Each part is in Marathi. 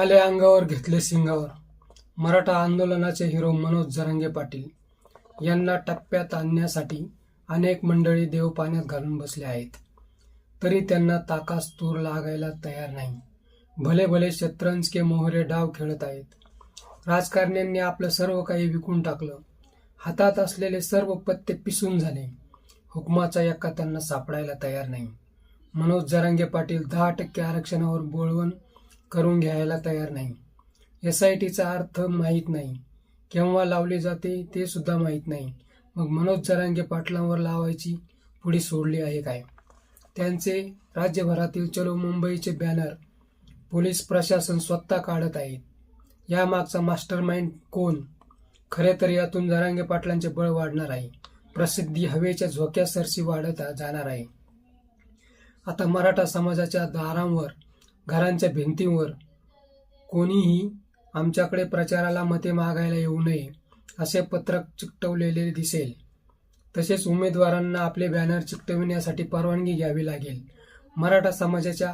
आले अंगावर घेतले सिंगावर मराठा आंदोलनाचे हिरो मनोज जरांगे पाटील यांना टप्प्यात आणण्यासाठी अनेक मंडळी देव पाण्यात घालून बसले आहेत. तरी त्यांना ताकास तूर लागायला तयार नाही. भले भले शतरंज के मोहरे डाव खेळत आहेत. राजकारण्यांनी आपलं सर्व काही विकून टाकलं. हातात असलेले सर्व पत्ते पिसून झाले. हुकमाचा यक्का त्यांना सापडायला तयार नाही. मनोज जरांगे पाटील दहा टक्के आरक्षणावर बोलवून करून घ्यायला तयार नाही. एस आय टीचा अर्थ माहीत नाही. केव्हा लावली जाते ते सुद्धा माहीत नाही. मग मनोज जरांगे पाटलांवर लावायची पुढे सोडली आहे काय? त्यांचे राज्यभरातील चलो मुंबईचे बॅनर पोलीस प्रशासन स्वतः काढत आहेत. यामागचा मास्टर माइंड कोण? खरे तर यातून जरांगे पाटलांचे बळ वाढणार आहे. प्रसिद्धी हवेच्या झोक्यासरशी वाढत जाणार आहे. आता मराठा समाजाच्या दारांवर घरांच्या भिंतींवर. कोणीही आमच्याकडे प्रचाराला मते मागायला येऊ नये असे पत्रक चिकटवलेले दिसेल. तसेच उमेदवारांना आपले बॅनर चिकटविण्यासाठी परवानगी घ्यावी लागेल. मराठा समाजाच्या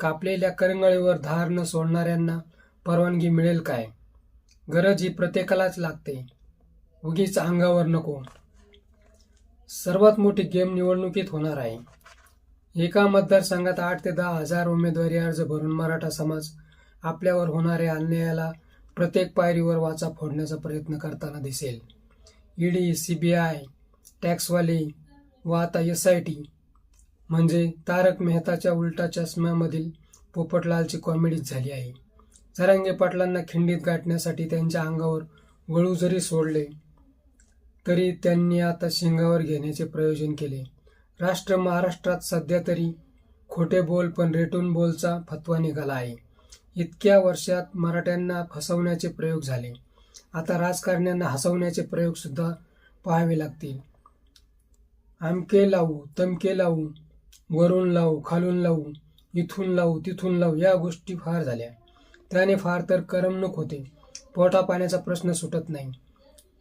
कापलेल्या करंगळीवर धार न सोडणाऱ्यांना परवानगी मिळेल काय? गरज ही प्रत्येकालाच लागते. उगीच अंगावर नको. सर्वात मोठी गेम निवडणुकीत होणार आहे. एका मतदारसंघात आठ ते दहा हजार उमेदवारी अर्ज भरून मराठा समाज आपल्यावर होणाऱ्या अन्यायाला प्रत्येक पायरीवर वाचा फोडण्याचा प्रयत्न करताना दिसेल. ईडी आय टॅक्सवाले व आता एस आय टी म्हणजे तारक मेहताच्या उलटा चष्म्यामधील पोपटलालची कॉमेडीच झाली आहे. सरंगे पाटलांना खिंडीत गाठण्यासाठी त्यांच्या अंगावर वळू जरी सोडले तरी त्यांनी आता शिंगावर घेण्याचे प्रयोजन केले. राष्ट्र महाराष्ट्रात सध्या तरी खोटे बोल पण रेटून बोलचा फतवा निघाला आहे. इतक्या वर्षात मराठ्यांना फसवण्याचे प्रयोग झाले. आता राजकारण्यांना हसवण्याचे प्रयोगसुद्धा पाहावे लागतील. आमके लावू तमके लावू वरून लावू खालून लावू इथून लावू तिथून लावू या गोष्टी फार झाल्या. त्याने फार तर करमणूक होते. पोटा पाण्याचा प्रश्न सुटत नाही.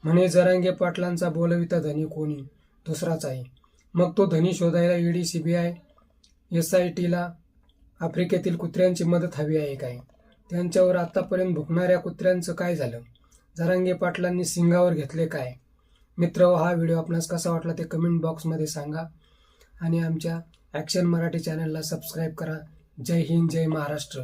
म्हणे जरांगे पाटलांचा बोलविता धनी कोणी? दुसराच आहे. मग तो धनी शोधायला ईडी आय एस आय टीला आफ्रिकेतील कुत्र्यांची मदत हवी आहे काय? त्यांच्यावर आतापर्यंत भुकणाऱ्या कुत्र्यांचं काय झालं? जरांगे पाटलांनी सिंगावर घेतले काय? मित्र हा व्हिडिओ आपणास कसा वाटला ते कमेंट बॉक्समध्ये सांगा आणि आमच्या ॲक्शन मराठी चॅनलला सबस्क्राईब करा. जय हिंद जय महाराष्ट्र.